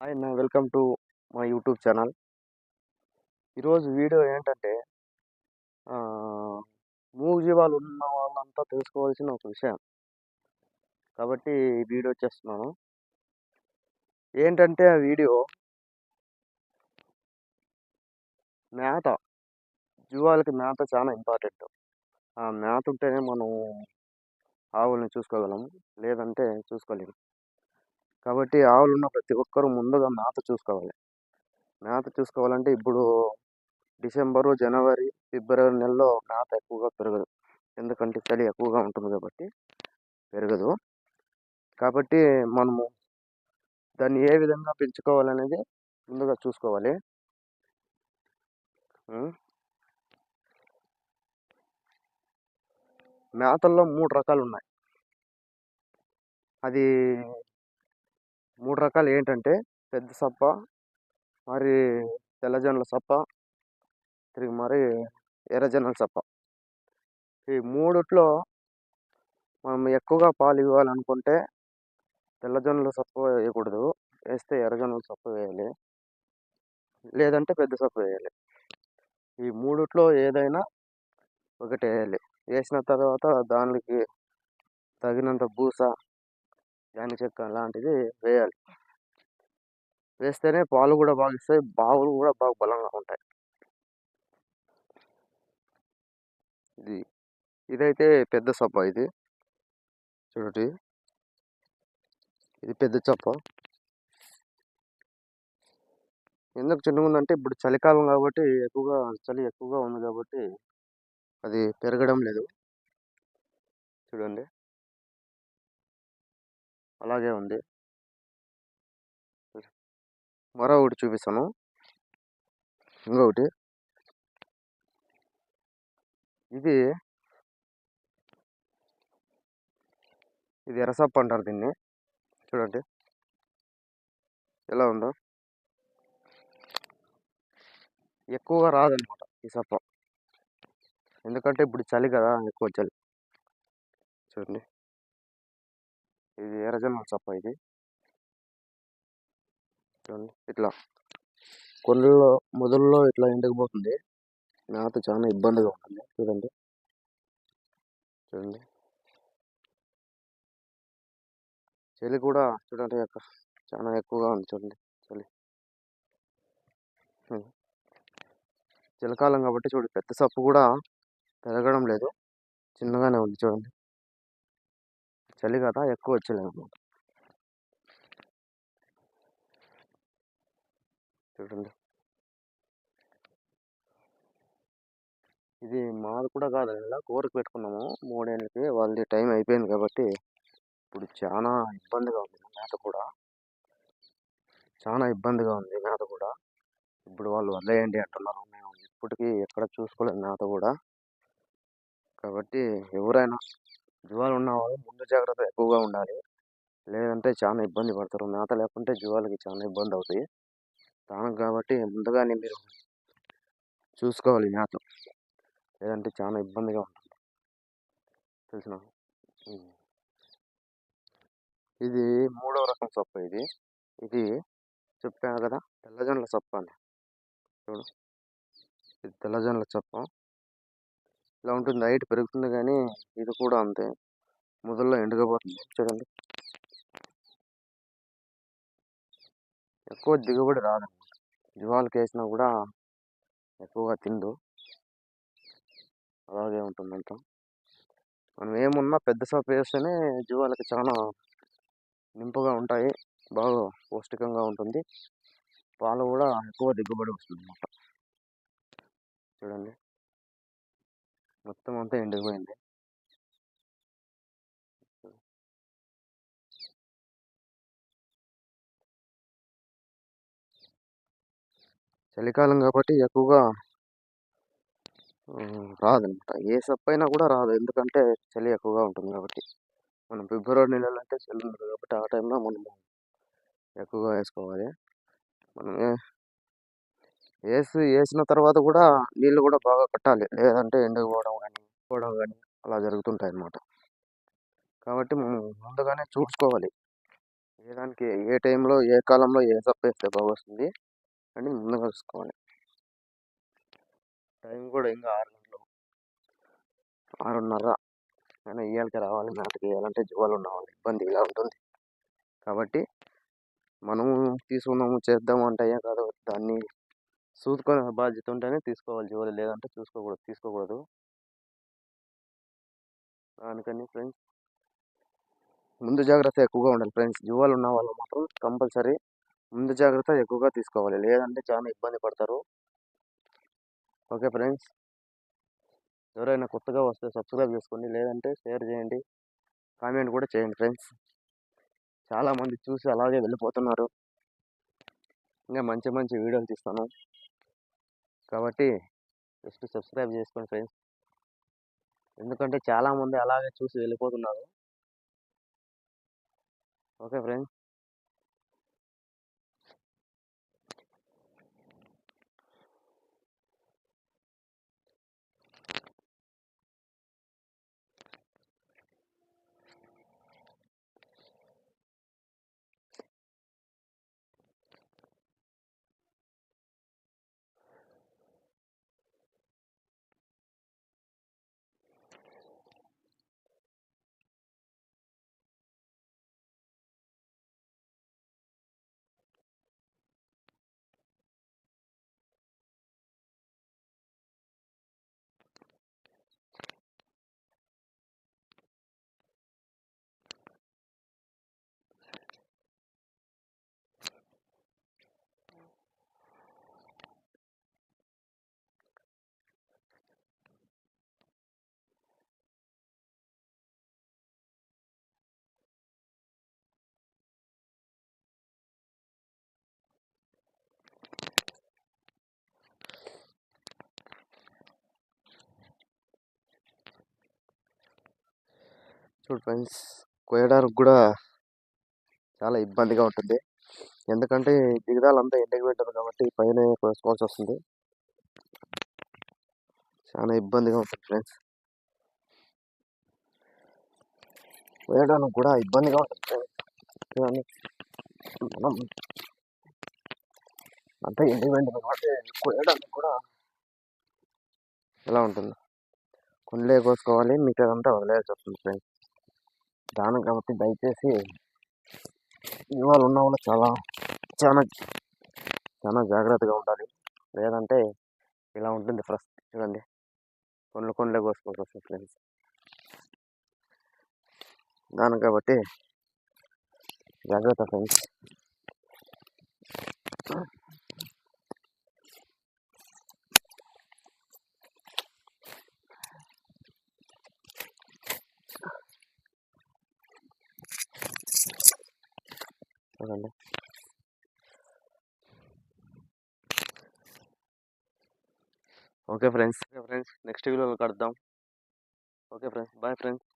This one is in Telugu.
హాయ్ అన్న వెల్కమ్ టు మా యూట్యూబ్ ఛానల్. ఈరోజు వీడియో ఏంటంటే ఆ, మూగు జీవాలు ఉన్న వాళ్ళంతా తెలుసుకోవాల్సిన ఒక విషయం. కాబట్టి వీడియో చేస్తున్నాను. ఏంటంటే ఆ వీడియో మేత జీవాలకి మేత చాలా ఇంపార్టెంట్. ఆ మేత ఉంటేనే మనం ఆవులను చూసుకోగలం లేదంటే చూసుకోలేము కాబట్టి ఆవులు ఉన్న ప్రతి ఒక్కరూ ముందుగా మేత చూసుకోవాలి. మేత చూసుకోవాలంటే ఇప్పుడు డిసెంబరు జనవరి ఫిబ్రవరి నెలలో మేత ఎక్కువగా పెరగదు. ఎందుకంటే చలి ఎక్కువగా ఉంటుంది కాబట్టి పెరగదు. కాబట్టి మనము దాన్ని ఏ విధంగా పెంచుకోవాలనేది ముందుగా చూసుకోవాలి. మేతల్లో మూడు రకాలు ఉన్నాయి అది మూడు రకాలు ఏంటంటే పెద్ద సప్ప మరి తెల్లజొన్నల సప్ప తిరిగి మరి ఎర్రజొన్నల సప్ప. ఈ మూడిట్లో మనం ఎక్కువగా పాలు ఇవ్వాలనుకుంటే తెల్లజనుల సప్ప వేయకూడదు. వేస్తే ఎర్రజనుల సప్ప వేయాలి. లేదంటే పెద్ద సప్ప వేయాలి. ఈ మూడిట్లో ఏదైనా ఒకటి వేయాలి. వేసిన తర్వాత దానికి తగినంత బూస దాని చెక్క లాంటిది వేయాలి. వేస్తేనే పాలు కూడా బాగా ఇస్తాయి. బావులు కూడా బాగా బలంగా ఉంటాయి. ఇది. ఇదైతే పెద్ద సప్ప ఇది. చూడండి. ఇది పెద్ద చప్ప. ఎందుకు చిన్నగా ఉందంటే ఇప్పుడు చలికాలం కాబట్టి ఎక్కువగా చలి ఎక్కువగా ఉంది కాబట్టి అది పెరగడం లేదు. చూడండి. అలాగే ఉంది. మరో ఒకటి చూపిస్తాను. ఇంకొకటి. ఇది ఇది ఎరసప్ప అంటారు దీన్ని. చూడండి. ఎలా ఉందో. ఎక్కువగా రాదనమాట ఈ సప్ప. ఎందుకంటే ఇప్పుడు చలి కదా ఎక్కువ చలి. చూడండి. ఇది ఎర్రజొన్న సప్ప ఇది. చూడండి ఇట్లా కొండల్లో మొదల్లో ఇట్లా ఎండకపోతుంది. నాతో చాలా ఇబ్బందిగా ఉంటుంది. చూడండి. చూడండి. చలి కూడా చూడండి అక్క చాలా ఎక్కువగా ఉంది చూడండి చలి. చలికాలం కాబట్టి చూడు పెద్ద సప్పు కూడా పెరగడం లేదు. చిన్నగానే ఉంది చూడండి. చలి కదా! ఎక్కువ వచ్చలేదు అనమాట చూడండి. ఇది మాది కూడా కాదు. ఇలా కోరిక పెట్టుకున్నాము. మూడేళ్ళకి వాళ్ళది టైం అయిపోయింది కాబట్టి ఇప్పుడు చాలా ఇబ్బందిగా ఉంది మేత కూడా. చాలా ఇబ్బందిగా ఉంది మేత కూడా. ఇప్పుడు వాళ్ళు వదిలేయండి అంటున్నారు. మేము ఇప్పటికీ ఎక్కడ చూసుకోలేదు మేత కూడా. కాబట్టి ఎవరైనా జీవాలు ఉన్నవాళ్ళు ముందు జాగ్రత్త ఎక్కువగా ఉండాలి. లేదంటే చాలా ఇబ్బంది పడతారు. మేత లేకుంటే జీవాలకి చాలా ఇబ్బంది అవుతాయి. దానికి కాబట్టి ముందుగానే మీరు చూసుకోవాలి మేత. లేదంటే చాలా ఇబ్బందిగా ఉంటుంది. తెలిసిన ఇది మూడవ రకం సొప్ప ఇది. ఇది చెప్పాను కదా తెల్లజొన్నల సొప్ప అని. చూడు. ఇది తెల్లజొన్నల సొప్ప. ఇలా ఉంటుంది. హైట్ పెరుగుతుంది కానీ ఇది కూడా అంతే. మొదల్లో ఎండుకపోతుంది. చూడండి. ఎక్కువ దిగుబడి రాదు. జువాలకి వేసినా కూడా ఎక్కువగా తిండు అలాగే ఉంటుందంట మనం ఏమున్నా పెద్ద సోపు వేస్తేనే జీవాలకి చాలా నింపుగా ఉంటాయి. బాగా పౌష్టికంగా ఉంటుంది. పాలు కూడా ఎక్కువ దిగుబడి వస్తుంది అన్నమాట చూడండి. మొత్తం అంతా ఎండిపోయింది. చలికాలం కాబట్టి ఎక్కువగా రాదనమాట. ఏ సప్పు అయినా కూడా రాదు. ఎందుకంటే చలి ఎక్కువగా ఉంటుంది కాబట్టి. మనం ఫిబ్రవరి నెలలో అయితే చలి ఉంటుంది కాబట్టి ఆ టైంలో మనము ఎక్కువగా వేసుకోవాలి. మనం వేసి వేసిన తర్వాత కూడా నీళ్ళు కూడా బాగా కట్టాలి. లేదంటే ఎండకపోవడం కానీ పోవడం కానీ అలా జరుగుతుంటాయి అన్నమాట. కాబట్టి మనం ముందుగానే చూసుకోవాలి. ఏ దానికి ఏ టైంలో ఏ కాలంలో ఏ సప్ప వేస్తే బాగుస్తుంది అని ముందుగా చూసుకోవాలి. టైం కూడా ఇంకా ఆరు గంటలు ఆరున్నర అయినా ఇయ్యాలకి రావాలి. నాటకి వేయాలంటే జీవాలు ఉండవాలి ఇబ్బందిగా ఉంటుంది. కాబట్టి మనము తీసుకున్నాము చేద్దాము అంటే కాదు. దాన్ని చూసుకొని బాధ్యత ఉంటేనే తీసుకోవాలి. జీవాలు లేదంటే చూసుకోకూడదు తీసుకోకూడదు. దానికని ఫ్రెండ్స్ ముందు జాగ్రత్త ఎక్కువగా ఉండాలి ఫ్రెండ్స్. జీవాలు ఉన్న వాళ్ళు మాత్రం కంపల్సరీ ముందు జాగ్రత్త ఎక్కువగా తీసుకోవాలి. లేదంటే చాలా ఇబ్బంది పడతారు. Okay friends. ఎవరైనా కొత్తగా వస్తే సబ్స్క్రైబ్ చేసుకోండి. లేదంటే షేర్ చేయండి. కామెంట్ కూడా చేయండి ఫ్రెండ్స్. చాలామంది చూసి అలాగే వెళ్ళిపోతున్నారు. ఇంకా మంచి మంచి వీడియోలు తీస్తాను. కాబట్టి జస్ట్ సబ్స్క్రైబ్ చేసుకోండి ఫ్రెండ్స్. ఎందుకంటే చాలామంది అలాగే చూసి వెళ్ళిపోతున్నారు. Okay friends. చూడు ఫ్రెండ్స్ కోయడానికి కూడా చాలా ఇబ్బందిగా ఉంటుంది. ఎందుకంటే దిగదాలంతా ఎండకి పెట్టదు కాబట్టి పైన కోసుకోవాల్సి వస్తుంది. చాలా ఇబ్బందిగా ఉంటుంది ఫ్రెండ్స్. కోయడానికి కూడా ఇబ్బందిగా ఉంటుంది కానీ మనం అంతా ఎండకి పెట్టదు కాబట్టి కోయడానికి కూడా ఎలా ఉంటుంది? కొండలే కోసుకోవాలి మిగతాదంతా వదిలేయాల్సి వస్తుంది ఫ్రెండ్స్. దాని కాబట్టి దయచేసి ఇవాళ ఉన్న వాళ్ళు చాలా చాలా చాలా జాగ్రత్తగా ఉండాలి. లేదంటే ఇలా ఉంటుంది ఫస్ట్ చూడండి. కొండలు కొండలే కోసుకోవాల్సి వస్తుంది ఫ్రెండ్స్. దాని కాబట్టి జాగ్రత్త ఫ్రెండ్స్. చూడండి okay friends okay friends next వీడియోలో కడతాం ఓకే ఫ్రెండ్స్ బాయ్ ఫ్రెండ్స్.